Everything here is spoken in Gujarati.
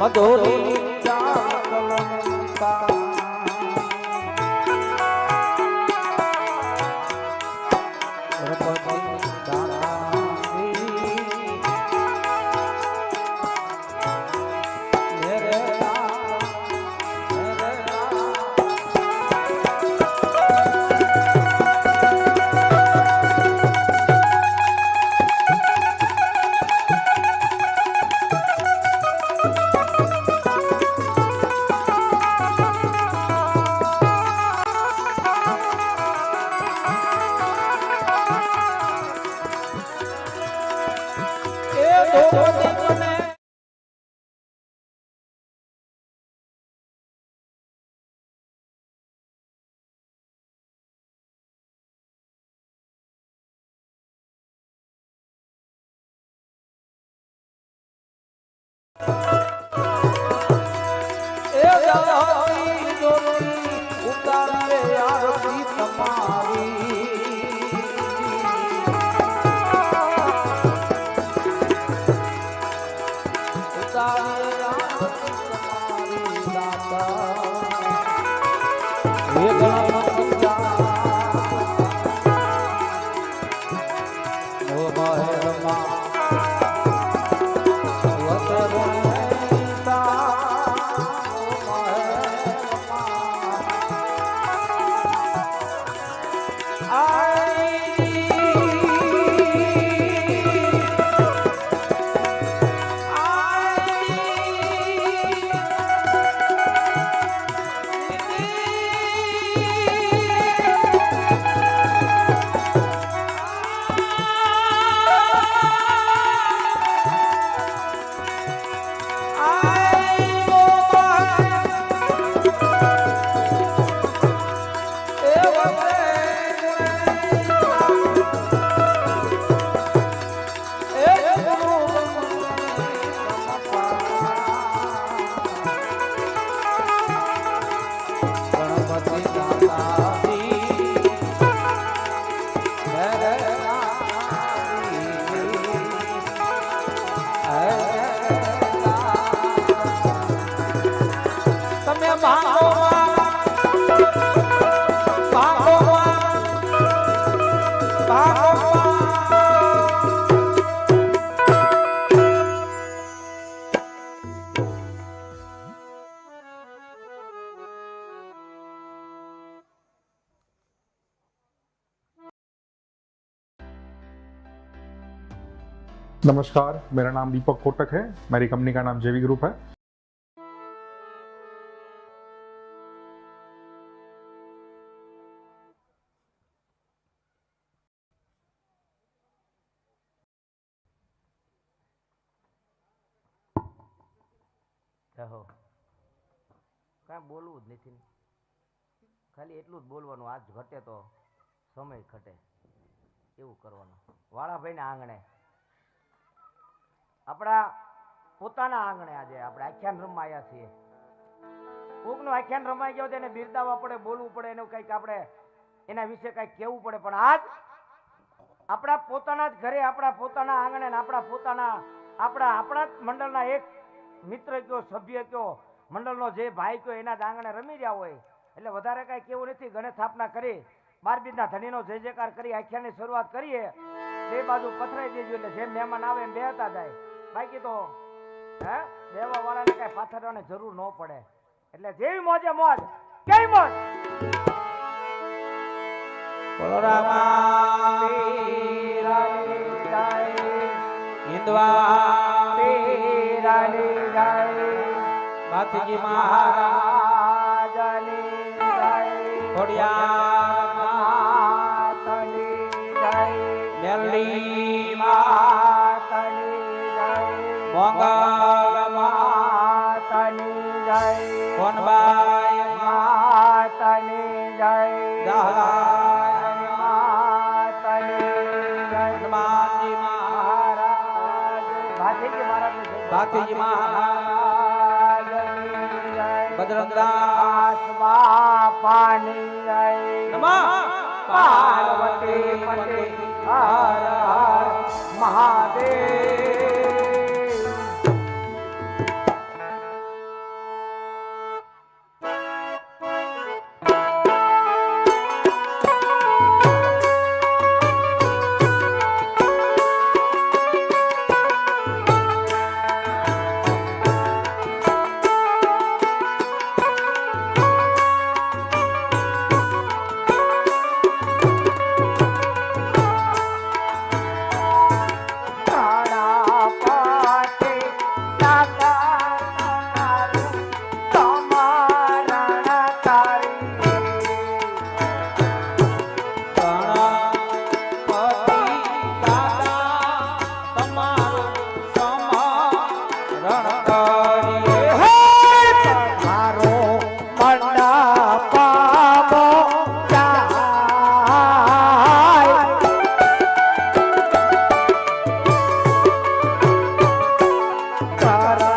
મધુરી એ દાવી नमस्कार मेरा नाम दीपक कोटक है मेरी कंपनी का नाम जेवी ग्रुप है રહો કાંઈ બોલવું જ નથી ખાલી એટલું જ બોલવાનું આજ ઘટે તો સમય ઘટે એવું કરવાનું વાળાભાઈના આંગણે આપણા પોતાના આંગણે આજે આપણે આખ્યાન રમવા આવ્યા છીએ. કોકનું આખ્યાન રમાઈ ગયો તેને બિરદાવવા પડે, બોલવું પડે, એનું કંઈક આપણે એના વિશે કંઈક કહેવું પડે. પણ આજ આપણા પોતાના જ ઘરે, આપણા પોતાના આંગણે આપણા પોતાના, આપણા આપણા જ મંડળના એક મિત્ર કયો, સભ્ય કયો, મંડળનો જે ભાઈ કયો, એના જ આંગણે રમી રહ્યા હોય. એટલે વધારે કાંઈ કેવું નથી, ગણેશ સ્થાપના કરી, બારબીજના ધણીનો જય જયકાર કરી, આખ્યાનની શરૂઆત કરીએ. બે બાજુ પથરાઈ દેજો, એટલે જેમ મહેમાન આવે એમ બેહતા જાય. બાકી તો હે? દેવા વાળાને કઈ પાથરવાની જરૂર ન પડે. એટલે જેવી મોજે મોજ કેવી મોજ? રામા હિન્દવા પીરાની મહારાજ મહારાજની કોનબાઈ માતની જય. દહલાઈ માતની જય. હનુમાનજી મહારાજ. ભાતીજી મહારાજની જય. ભાતીજી મહારાજ. જય. બજરંગદાસ બાપાની જય. નમઃ. પાર્વતી પતિ. હર હર. મહાદેવ. cara.